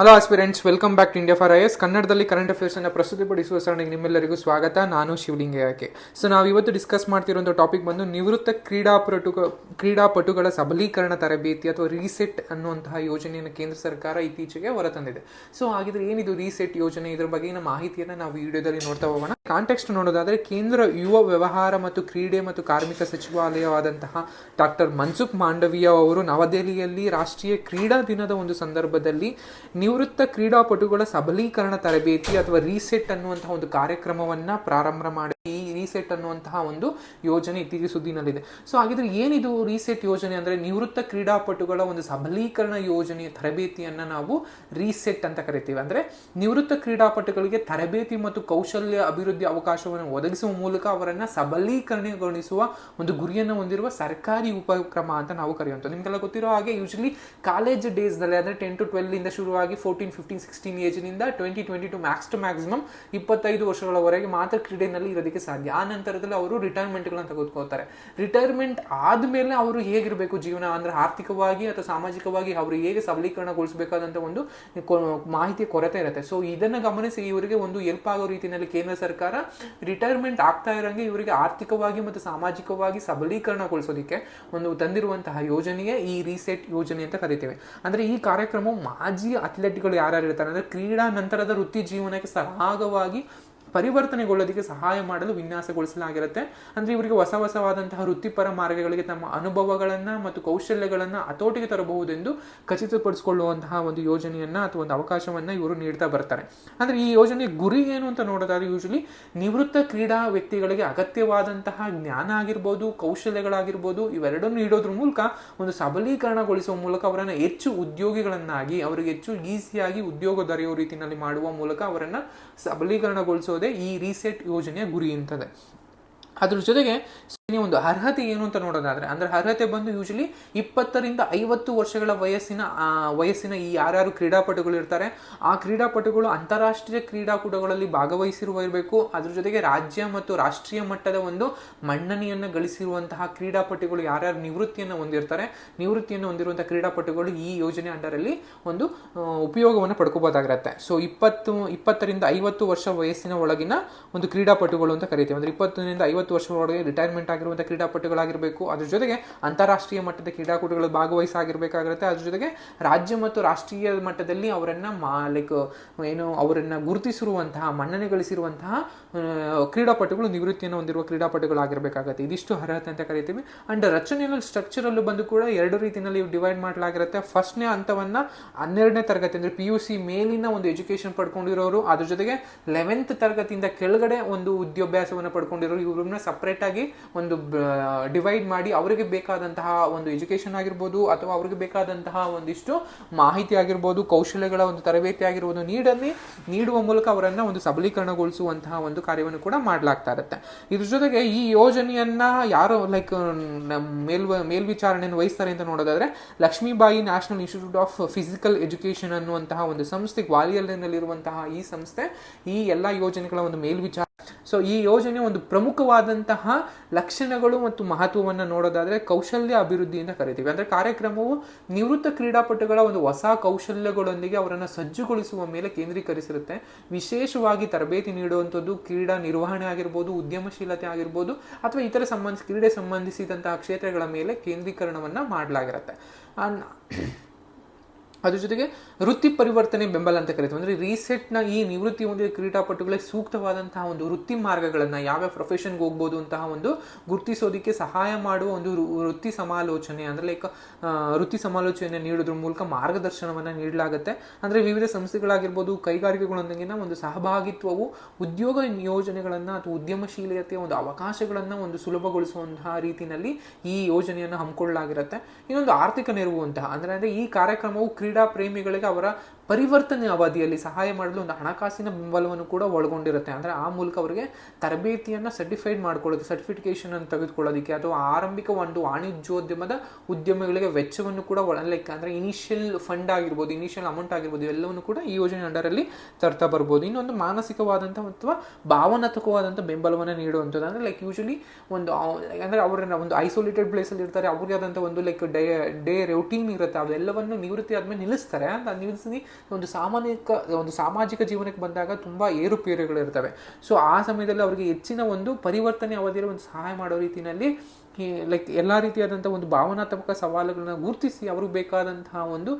Hello aspirants welcome back to India for IAS ಕನ್ನಡದಲ್ಲಿ current affairs ಅನ್ನು ಪ್ರಸ್ತುತಿಪಡಿಸುವ ಸರಣಿಗೆ ನಿಮ್ಮೆಲ್ಲರಿಗೂ ಸ್ವಾಗತ. ನಾನು ಶಿವಲಿಂಗ ಯಾಕೆ. ಸೊ ನಾವು ಇವತ್ತು ಡಿಸ್ಕಸ್ ಮಾಡ್ತಿರುವಂಥ ಟಾಪಿಕ್ ಬಂದು ನಿವೃತ್ತ ಕ್ರೀಡಾಪಟು ಕ್ರೀಡಾಪಟುಗಳ ಸಬಲೀಕರಣ ತರಬೇತಿ ಅಥವಾ ರೀಸೆಟ್ ಅನ್ನುವಂತಹ ಯೋಜನೆಯನ್ನು ಕೇಂದ್ರ ಸರ್ಕಾರ ಇತ್ತೀಚೆಗೆ ಹೊರತಂದಿದೆ. ಸೊ ಹಾಗಿದ್ರೆ ಏನಿದು ರೀಸೆಟ್ ಯೋಜನೆ? ಇದರ ಬಗ್ಗೆ ಬಗ್ಗೆನ ಮಾಹಿತಿಯನ್ನು ನಾವು ವಿಡಿಯೋದಲ್ಲಿ ನೋಡ್ತಾ ಹೋಗೋಣ. ಕಾಂಟೆಕ್ಸ್ಟ್ ನೋಡೋದಾದರೆ ಕೇಂದ್ರ ಯುವ ವ್ಯವಹಾರ ಮತ್ತು ಕ್ರೀಡೆ ಮತ್ತು ಕಾರ್ಮಿಕ ಸಚಿವಾಲಯವಾದಂತಹ ಡಾಕ್ಟರ್ ಮನ್ಸುಖ್ ಮಾಂಡವಿಯ ಅವರು ನವದೆಹಲಿಯಲ್ಲಿ ರಾಷ್ಟ್ರೀಯ ಕ್ರೀಡಾ ದಿನದ ಒಂದು ಸಂದರ್ಭದಲ್ಲಿ ನಿವೃತ್ತ ಕ್ರೀಡಾಪಟುಗಳ ಸಬಲೀಕರಣ ತರಬೇತಿ ಅಥವಾ ರೀಸೆಟ್ ಅನ್ನುವಂತಹ ಒಂದು ಕಾರ್ಯಕ್ರಮವನ್ನ ಪ್ರಾರಂಭ ಮಾಡಿ ರೀಸೆಟ್ ಅನ್ನುವಂತಹ ಒಂದು ಯೋಜನೆ ಇತ್ತೀಚೆಗೆ ಸುದ್ದಿನಲ್ಲಿದೆ. ಸೊ ಹಾಗಿದ್ರೆ ಏನಿದು ರೀಸೆಟ್ ಯೋಜನೆ ಅಂದ್ರೆ ನಿವೃತ್ತ ಕ್ರೀಡಾಪಟುಗಳ ಒಂದು ಸಬಲೀಕರಣ ಯೋಜನೆಯ ತರಬೇತಿಯನ್ನ ನಾವು ರೀಸೆಟ್ ಅಂತ ಕರಿತೀವಿ. ಅಂದ್ರೆ ನಿವೃತ್ತ ಕ್ರೀಡಾಪಟುಗಳಿಗೆ ತರಬೇತಿ ಮತ್ತು ಕೌಶಲ್ಯ ಅಭಿವೃದ್ಧಿ ಅವಕಾಶವನ್ನು ಒದಗಿಸುವ ಮೂಲಕ ಅವರನ್ನ ಸಬಲೀಕರಣಗೊಳಿಸುವ ಒಂದು ಗುರಿಯನ್ನು ಹೊಂದಿರುವ ಸರ್ಕಾರಿ ಉಪಕ್ರಮ ಅಂತ ನಾವು ಕರೆಯುವಂಥದ್ದು. ನಿಮ್ಗೆಲ್ಲ ಗೊತ್ತಿರೋ ಹಾಗೆ ಯೂಶಲಿ ಕಾಲೇಜ್ ಡೇಸ್ನಲ್ಲಿ ಅಂದ್ರೆ ಟೆನ್ ಟು ಟ್ವೆಲ್ ಇಂದ ಶುರುವಾಗಿ fourteen fifteen sixteen ಏಜ್ನಿಂದ twenty twenty two max to maximum ಇಪ್ಪತ್ತೈದು ವರ್ಷಗಳವರೆಗೆ ಮಾತ್ರ ಕ್ರೀಡೆಯಲ್ಲಿ ಇರೋದಕ್ಕೆ ಸಾಧ್ಯ. ನಂತರದಲ್ಲಿ ಅವರು ರಿಟೈರ್ಮೆಂಟ್ಗಳನ್ನ ತೆಗೆದುಕೋತಾರೆ ರಿಟೈರ್ಮೆಂಟ್ ಆದಮೇಲೆ ಅವರು ಹೇಗಿರಬೇಕು ಜೀವನ? ಅಂದ್ರೆ ಆರ್ಥಿಕವಾಗಿ ಅಥವಾ ಸಾಮಾಜಿಕವಾಗಿ ಅವರು ಹೇಗೆ ಸಬಲೀಕರಣಗೊಳಿಸಬೇಕಾದಂತ ಒಂದು ಮಾಹಿತಿ ಕೊರತೆ ಇರುತ್ತೆ. ಸೊ ಇದನ್ನ ಗಮನಿಸಿ ಇವರಿಗೆ ಒಂದು ಹೆಲ್ಪ್ ಆಗೋ ರೀತಿಯಲ್ಲಿ ಕೇಂದ್ರ ಸರ್ಕಾರ ರಿಟೈರ್ಮೆಂಟ್ ಆಗ್ತಾ ಇರೋಂಗೆ ಇವರಿಗೆ ಆರ್ಥಿಕವಾಗಿ ಮತ್ತು ಸಾಮಾಜಿಕವಾಗಿ ಸಬಲೀಕರಣಗೊಳಿಸೋದಿಕ್ಕೆ ಒಂದು ತಂದಿರುವಂತಹ ಯೋಜನೆಯೇ ಈ ರೀಸೆಟ್ ಯೋಜನೆ ಅಂತ ಕರಿತೇವೆ. ಅಂದ್ರೆ ಈ ಕಾರ್ಯಕ್ರಮವು ಮಾಜಿ ಅಥ್ಲೆಟ್ಗಳು ಯಾರ್ಯಾರು ಇರ್ತಾರೆ ಅಂದ್ರೆ ಕ್ರೀಡಾ ನಂತರದ ವೃತ್ತಿ ಜೀವನಕ್ಕೆ ಸರಾಗವಾಗಿ ಪರಿವರ್ತನೆಗೊಳ್ಳೋದಕ್ಕೆ ಸಹಾಯ ಮಾಡಲು ವಿನ್ಯಾಸಗೊಳಿಸಲಾಗಿರುತ್ತೆ. ಅಂದ್ರೆ ಇವರಿಗೆ ಹೊಸ ಹೊಸವಾದಂತಹ ವೃತ್ತಿಪರ ಮಾರ್ಗಗಳಿಗೆ ತಮ್ಮ ಅನುಭವಗಳನ್ನು ಮತ್ತು ಕೌಶಲ್ಯಗಳನ್ನು ಹತೋಟಿಗೆ ತರಬಹುದೆಂದು ಖಚಿತಪಡಿಸಿಕೊಳ್ಳುವಂತಹ ಒಂದು ಯೋಜನೆಯನ್ನ ಅಥವಾ ಒಂದು ಅವಕಾಶವನ್ನ ಇವರು ನೀಡ್ತಾ ಬರ್ತಾರೆ. ಅಂದ್ರೆ ಈ ಯೋಜನೆ ಗುರಿ ಏನು ಅಂತ ನೋಡೋದಾದ್ರೆ ಯೂಶಲಿ ನಿವೃತ್ತ ಕ್ರೀಡಾ ವ್ಯಕ್ತಿಗಳಿಗೆ ಅಗತ್ಯವಾದಂತಹ ಜ್ಞಾನ ಆಗಿರ್ಬೋದು, ಕೌಶಲ್ಯಗಳಾಗಿರ್ಬೋದು, ಇವೆರಡನ್ನು ನೀಡೋದ್ರ ಮೂಲಕ ಒಂದು ಸಬಲೀಕರಣಗೊಳಿಸುವ ಮೂಲಕ ಅವರನ್ನು ಹೆಚ್ಚು ಉದ್ಯೋಗಿಗಳನ್ನಾಗಿ, ಅವರಿಗೆ ಹೆಚ್ಚು ಈಸಿಯಾಗಿ ಉದ್ಯೋಗ ದೊರೆಯುವ ರೀತಿಯಲ್ಲಿ ಮಾಡುವ ಮೂಲಕ ಅವರನ್ನು ಸಬಲೀಕರಣಗೊಳಿಸೋದೇ ಈ ರೀಸೆಟ್ ಯೋಜನೆಯ ಗುರಿ ಅಂತದೆ. ಅದ್ರ ಜೊತೆಗೆ ನೀವು ಒಂದು ಅರ್ಹತೆ ಏನು ಅಂತ ನೋಡೋದಾದ್ರೆ, ಅಂದ್ರೆ ಅರ್ಹತೆ ಬಂದು ಯೂಶಲಿ ಇಪ್ಪತ್ತರಿಂದ ಐವತ್ತು ವರ್ಷಗಳ ವಯಸ್ಸಿನ ವಯಸ್ಸಿನ ಈ ಯಾರ್ಯಾರು ಕ್ರೀಡಾಪಟುಗಳು ಇರ್ತಾರೆ, ಆ ಕ್ರೀಡಾಪಟುಗಳು ಅಂತಾರಾಷ್ಟ್ರೀಯ ಕ್ರೀಡಾಕೂಟಗಳಲ್ಲಿ ಭಾಗವಹಿಸಿರುವ ಇರಬೇಕು. ಅದ್ರ ಜೊತೆಗೆ ರಾಜ್ಯ ಮತ್ತು ರಾಷ್ಟ್ರೀಯ ಮಟ್ಟದ ಒಂದು ಮನ್ನಣೆಯನ್ನು ಗಳಿಸಿರುವಂತಹ ಕ್ರೀಡಾಪಟುಗಳು ಯಾರ್ಯಾರು ನಿವೃತ್ತಿಯನ್ನು ಹೊಂದಿರ್ತಾರೆ, ನಿವೃತ್ತಿಯನ್ನು ಹೊಂದಿರುವಂತಹ ಕ್ರೀಡಾಪಟುಗಳು ಈ ಯೋಜನೆ ಅಂಡರಲ್ಲಿ ಒಂದು ಉಪಯೋಗವನ್ನು ಪಡ್ಕೋಬೋದಾಗಿರುತ್ತೆ. ಸೊ ಇಪ್ಪತ್ತು, ಇಪ್ಪತ್ತರಿಂದ ಐವತ್ತು ವರ್ಷ ವಯಸ್ಸಿನ ಒಳಗಿನ ಒಂದು ಕ್ರೀಡಾಪಟುಗಳು ಅಂತ ಕರಿತೀವಿ. ಅಂದ್ರೆ ಇಪ್ಪತ್ತರಿಂದ ಐವತ್ತು ವರ್ಷ ಒಳಗೆ ರಿಟೈರ್ಮೆಂಟ್ ಆಗಿರುವಂತಹ ಕ್ರೀಡಾಪಟುಗಳಾಗಿರಬೇಕು. ಅದ್ರ ಜೊತೆಗೆ ಅಂತಾರಾಷ್ಟ್ರೀಯ ಮಟ್ಟದ ಕ್ರೀಡಾಕೂಟಗಳು ಭಾಗವಹಿಸಾಗಿರ್ಬೇಕಾಗಿರುತ್ತೆ ಅದ್ರ ಜೊತೆಗೆ ರಾಜ್ಯ ಮತ್ತು ರಾಷ್ಟ್ರೀಯ ಮಟ್ಟದಲ್ಲಿ ಅವರನ್ನ ಮಾ ಲೈಕ್ ಏನು, ಅವರನ್ನ ಗುರುತಿಸಿರುವಂತಹ, ಮನ್ನಣೆ ಗಳಿಸಿರುವಂತಹ ಕ್ರೀಡಾಪಟುಗಳು ನಿವೃತ್ತಿಯನ್ನು ಹೊಂದಿರುವ ಕ್ರೀಡಾಪಟುಗಳಾಗಿರಬೇಕಾಗುತ್ತೆ. ಇದಿಷ್ಟು ಅರ್ಹತೆ ಅಂತ ಕರಿತೀವಿ. ಅಂಡ್ ರಚನೆಯಲ್ಲಿ ಸ್ಟ್ರಕ್ಚರ್ ಅಲ್ಲೂ ಬಂದು ಕೂಡ ಎರಡು ರೀತಿಯಲ್ಲಿ ಡಿವೈಡ್ ಮಾಡಲಾಗಿರುತ್ತೆ. ಫಸ್ಟ್ನೇ ಹಂತವನ್ನ ಹನ್ನೆರಡನೇ ತರಗತಿ ಅಂದ್ರೆ ಪಿ ಯು ಸಿ ಮೇಲಿನ ಒಂದು ಎಜುಕೇಶನ್ ಪಡ್ಕೊಂಡಿರೋರು, ಅದ್ರ ಜೊತೆಗೆ ಲೆವೆಂತ್ ತರಗತಿಯಿಂದ ಕೆಳಗಡೆ ಒಂದು ವಿದ್ಯಾಭ್ಯಾಸವನ್ನು ಪಡ್ಕೊಂಡಿರೋರು, ಇವ್ರನ್ನ ಸಪ್ರೇಟ್ ಆಗಿ ಒಂದು ಡಿವೈಡ್ ಮಾಡಿ ಅವರಿಗೆ ಬೇಕಾದಂತಹ ಒಂದು ಎಜುಕೇಶನ್ ಆಗಿರ್ಬೋದು ಅಥವಾ ಅವ್ರಿಗೆ ಬೇಕಾದಂತಹ ಒಂದಿಷ್ಟು ಮಾಹಿತಿ ಆಗಿರ್ಬೋದು, ಕೌಶಲ್ಯಗಳ ಒಂದು ತರಬೇತಿ ಆಗಿರ್ಬೋದು ನೀಡಲ್ಲಿ ನೀಡುವ ಮೂಲಕ ಅವರನ್ನು ಒಂದು ಸಬಲೀಕರಣಗೊಳಿಸುವಂತಹ ಒಂದು ಕಾರ್ಯವನ್ನು ಕೂಡ ಮಾಡಲಾಗ್ತಾ ಇರುತ್ತೆ ಇದ್ರ ಜೊತೆಗೆ ಈ ಯೋಜನೆಯನ್ನ ಯಾರು ಲೈಕ್ ಮೇಲ್, ಮೇಲ್ವಿಚಾರಣೆಯನ್ನು ವಹಿಸ್ತಾರೆ ಅಂತ ನೋಡೋದಾದ್ರೆ, Lakshmibai national institute of physical education ಅನ್ನುವಂತಹ ಒಂದು ಸಂಸ್ಥೆ, ಗ್ವಾಲಿಯರ್ನಲ್ಲಿರುವಂತಹ ಈ ಸಂಸ್ಥೆ ಈ ಎಲ್ಲ ಯೋಜನೆಗಳ ಒಂದು ಮೇಲ್ವಿಚಾರ ಸೊ ಈ ಯೋಜನೆ ಒಂದು ಪ್ರಮುಖವಾದಂತಹ ಲಕ್ಷಣಗಳು ಮತ್ತು ಮಹತ್ವವನ್ನು ನೋಡೋದಾದರೆ ಕೌಶಲ್ಯ ಅಭಿವೃದ್ಧಿ ಅಂತ ಕರಿತೀವಿ. ಅಂದರೆ ಕಾರ್ಯಕ್ರಮವು ನಿವೃತ್ತ ಕ್ರೀಡಾಪಟುಗಳ ಒಂದು ಹೊಸ ಕೌಶಲ್ಯಗಳೊಂದಿಗೆ ಅವರನ್ನು ಸಜ್ಜುಗೊಳಿಸುವ ಮೇಲೆ ಕೇಂದ್ರೀಕರಿಸಿರುತ್ತೆ. ವಿಶೇಷವಾಗಿ ತರಬೇತಿ ನೀಡುವಂಥದ್ದು ಕ್ರೀಡಾ ನಿರ್ವಹಣೆ ಆಗಿರ್ಬೋದು, ಉದ್ಯಮಶೀಲತೆ ಆಗಿರ್ಬೋದು, ಅಥವಾ ಇತರ ಸಂಬಂಧ ಕ್ರೀಡೆ ಸಂಬಂಧಿಸಿದಂತಹ ಕ್ಷೇತ್ರಗಳ ಮೇಲೆ ಕೇಂದ್ರೀಕರಣವನ್ನು ಮಾಡಲಾಗಿರುತ್ತೆ. ಅದ್ರ ಜೊತೆಗೆ ವೃತ್ತಿ ಪರಿವರ್ತನೆ ಬೆಂಬಲ ಅಂತ ಕರಿತೀವಿ. ಅಂದ್ರೆ ರೀಸೆಟ್ನ ಈ ನಿವೃತ್ತಿ ಹೊಂದಿದ ಕ್ರೀಡಾಪಟುಗಳಿಗೆ ಸೂಕ್ತವಾದಂತಹ ಒಂದು ವೃತ್ತಿ ಮಾರ್ಗಗಳನ್ನ ಯಾವ್ಯಾವ ಪ್ರೊಫೆಷನ್ಗೆ ಹೋಗ್ಬೋದು ಅಂತಹ ಒಂದು ಗುರುತಿಸೋದಕ್ಕೆ ಸಹಾಯ ಮಾಡುವ ಒಂದು ವೃತ್ತಿ ಸಮಾಲೋಚನೆ ಅಂದ್ರೆ ಲೈಕ್ ವೃತ್ತಿ ಸಮಾಲೋಚನೆ ನೀಡೋದ್ರ ಮೂಲಕ ಮಾರ್ಗದರ್ಶನವನ್ನ ನೀಡಲಾಗುತ್ತೆ. ಅಂದ್ರೆ ವಿವಿಧ ಸಂಸ್ಥೆಗಳಾಗಿರ್ಬೋದು ಕೈಗಾರಿಕೆಗಳೊಂದಿಗಿನ ಒಂದು ಸಹಭಾಗಿತ್ವವು ಉದ್ಯೋಗ ಯೋಜನೆಗಳನ್ನ ಅಥವಾ ಉದ್ಯಮಶೀಲತೆಯ ಒಂದು ಅವಕಾಶಗಳನ್ನ ಒಂದು ಸುಲಭಗೊಳಿಸುವಂತಹ ರೀತಿಯಲ್ಲಿ ಈ ಯೋಜನೆಯನ್ನು ಹಮ್ಮಿಕೊಳ್ಳಲಾಗಿರುತ್ತೆ. ಇನ್ನೊಂದು ಆರ್ಥಿಕ ನೆರವು ಅಂತಹ ಅಂದ್ರೆ, ಅಂದರೆ ಈ ಕಾರ್ಯಕ್ರಮವು ಪ್ರೇಮಿಗಳಿಗೆ ಅವರ ಪರಿವರ್ತನೆ ಅವಧಿಯಲ್ಲಿ ಸಹಾಯ ಮಾಡಲು ಒಂದು ಹಣಕಾಸಿನ ಬೆಂಬಲವನ್ನು ಕೂಡ ಒಳಗೊಂಡಿರುತ್ತೆ. ಅಂದರೆ ಆ ಮೂಲಕ ಅವರಿಗೆ ತರಬೇತಿಯನ್ನು ಸರ್ಟಿಫೈಡ್ ಮಾಡ್ಕೊಳ್ಳೋದು ಸರ್ಟಿಫಿಕೇಶನ್ ಅನ್ನು ತೆಗೆದುಕೊಳ್ಳೋದಕ್ಕೆ ಅಥವಾ ಆರಂಭಿಕ ಒಂದು ವಾಣಿಜ್ಯೋದ್ಯಮದ ಉದ್ಯಮಿಗಳಿಗೆ ವೆಚ್ಚವನ್ನು ಕೂಡ ಲೈಕ್ ಅಂದರೆ ಇನಿಷಿಯಲ್ ಫಂಡ್ ಆಗಿರ್ಬೋದು ಇನಿಷಿಯಲ್ ಅಮೌಂಟ್ ಆಗಿರ್ಬೋದು, ಎಲ್ಲವನ್ನು ಕೂಡ ಈ ಯೋಜನೆ ಅಂಡರಲ್ಲಿ ತರ್ತಾ ಬರ್ಬೋದು. ಇನ್ನೊಂದು ಮಾನಸಿಕವಾದಂಥ ಅಥವಾ ಭಾವನಾತ್ಮಕವಾದಂಥ ಬೆಂಬಲವನ್ನು ನೀಡುವಂಥದ್ದು. ಅಂದರೆ ಲೈಕ್ ಯೂಶಲಿ ಒಂದು ಅಂದರೆ ಅವರನ್ನ ಒಂದು ಐಸೋಲೇಟೆಡ್ ಪ್ಲೇಸಲ್ಲಿ ಇರ್ತಾರೆ, ಅವ್ರಿಗೆ ಆದಂಥ ಒಂದು ಲೈಕ್ ಡೇ ಡೇ ರೊಟೀನ್ ಇರುತ್ತೆ. ಅದೆಲ್ಲವನ್ನು ನಿವೃತ್ತಿ ಆದಮೇಲೆ ನಿಲ್ಲಿಸ್ತಾರೆ. ಅಂತ ನಿಲ್ಲಿಸಿ ಒಂದು ಸಾಮಾನ್ಯಕ, ಒಂದು ಸಾಮಾಜಿಕ ಜೀವನಕ್ಕೆ ಬಂದಾಗ ತುಂಬ ಏರುಪೇರುಗಳಿರ್ತವೆ ಸೊ ಆ ಸಮಯದಲ್ಲಿ ಅವರಿಗೆ ಹೆಚ್ಚಿನ ಒಂದು ಪರಿವರ್ತನೆ ಅವಧಿಯಲ್ಲಿ ಒಂದು ಸಹಾಯ ಮಾಡೋ ರೀತಿಯಲ್ಲಿ ಲೈಕ್ ಎಲ್ಲ ರೀತಿಯಾದಂಥ ಒಂದು ಭಾವನಾತ್ಮಕ ಸವಾಲುಗಳನ್ನ ಗುರುತಿಸಿ ಅವ್ರಿಗೆ ಬೇಕಾದಂತಹ ಒಂದು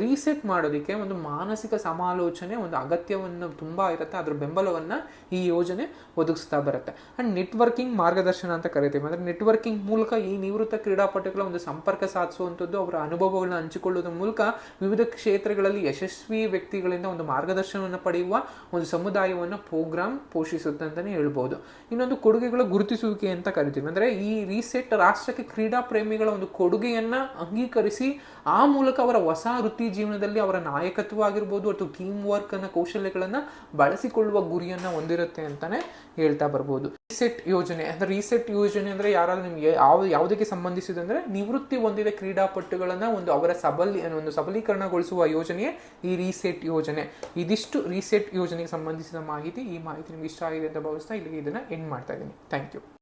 ರೀಸೆಟ್ ಮಾಡೋದಕ್ಕೆ ಒಂದು ಮಾನಸಿಕ ಸಮಾಲೋಚನೆ, ಒಂದು ಅಗತ್ಯವನ್ನು ತುಂಬ ಇರುತ್ತೆ, ಅದ್ರ ಬೆಂಬಲವನ್ನು ಈ ಯೋಜನೆ ಒದಗಿಸ್ತಾ ಬರುತ್ತೆ. ಆ್ಯಂಡ್ ನೆಟ್ವರ್ಕಿಂಗ್ ಮಾರ್ಗದರ್ಶನ ಅಂತ ಕರಿತೀವಿ. ಅಂದರೆ ನೆಟ್ವರ್ಕಿಂಗ್ ಮೂಲಕ ಈ ನಿವೃತ್ತ ಕ್ರೀಡಾಪಟುಗಳ ಒಂದು ಸಂಪರ್ಕ ಸಾಧಿಸುವಂಥದ್ದು, ಅವರ ಅನುಭವಗಳನ್ನ ಹಂಚಿಕೊಳ್ಳೋದ್ರ ಮೂಲಕ ವಿವಿಧ ಕ್ಷೇತ್ರಗಳಲ್ಲಿ ಯಶಸ್ವಿ ವ್ಯಕ್ತಿಗಳಿಂದ ಒಂದು ಮಾರ್ಗದರ್ಶನವನ್ನು ಪಡೆಯುವ ಒಂದು ಸಮುದಾಯವನ್ನು ಪ್ರೋಗ್ರಾಮ್ ಪೋಷಿಸುತ್ತೆ ಅಂತಲೇ ಹೇಳ್ಬೋದು. ಇನ್ನೊಂದು ಕೊಡುಗೆಗಳ ಗುರುತಿಸುವಿಕೆ ಅಂತ ಕರಿತೀವಿ. ಅಂದರೆ ಈ ರೀಸೆಟ್ ರಾಷ್ಟ್ರಕ್ಕೆ ಕ್ರೀಡಾ ಪ್ರೇಮಿಗಳ ಒಂದು ಕೊಡುಗೆಯನ್ನ ಅಂಗೀಕರಿಸಿ, ಆ ಮೂಲಕ ಅವರ ಹೊಸ ವೃತ್ತಿ ಜೀವನದಲ್ಲಿ ಅವರ ನಾಯಕತ್ವ ಆಗಿರ್ಬೋದು ಅಥವಾ ಟೀಮ್ ವರ್ಕ್ ಅನ್ನ, ಕೌಶಲ್ಯಗಳನ್ನ ಬಳಸಿಕೊಳ್ಳುವ ಗುರಿಯನ್ನ ಹೊಂದಿರುತ್ತೆ ಅಂತಾನೆ ಹೇಳ್ತಾ ಬರ್ಬೋದು. ರೀಸೆಟ್ ಯೋಜನೆ, ಅಂದ್ರೆ ರೀಸೆಟ್ ಯೋಜನೆ ಅಂದ್ರೆ ಯಾರಾದ್ರೂ ನಿಮ್ಗೆ ಯಾವ, ಯಾವುದಕ್ಕೆ ಸಂಬಂಧಿಸಿದಂದ್ರೆ ನಿವೃತ್ತಿ ಹೊಂದಿದ ಕ್ರೀಡಾಪಟುಗಳನ್ನ ಒಂದು ಅವರ ಸಬಲಿ, ಒಂದು ಸಬಲೀಕರಣಗೊಳಿಸುವ ಯೋಜನೆಯೇ ಈ ರೀಸೆಟ್ ಯೋಜನೆ. ಇದಿಷ್ಟು ರೀಸೆಟ್ ಯೋಜನೆಗೆ ಸಂಬಂಧಿಸಿದ ಮಾಹಿತಿ, ಈ ಮಾಹಿತಿ ನಿಮ್ಗೆ ಇಷ್ಟ ಆಗಿದೆ ಅಂತ ಭಾವಿಸ್ತಾ ಇಲ್ಲಿಗೆ ಇದನ್ನ ಎಂಡ್ ಮಾಡ್ತಾ ಇದ್ದೀನಿ. Thank you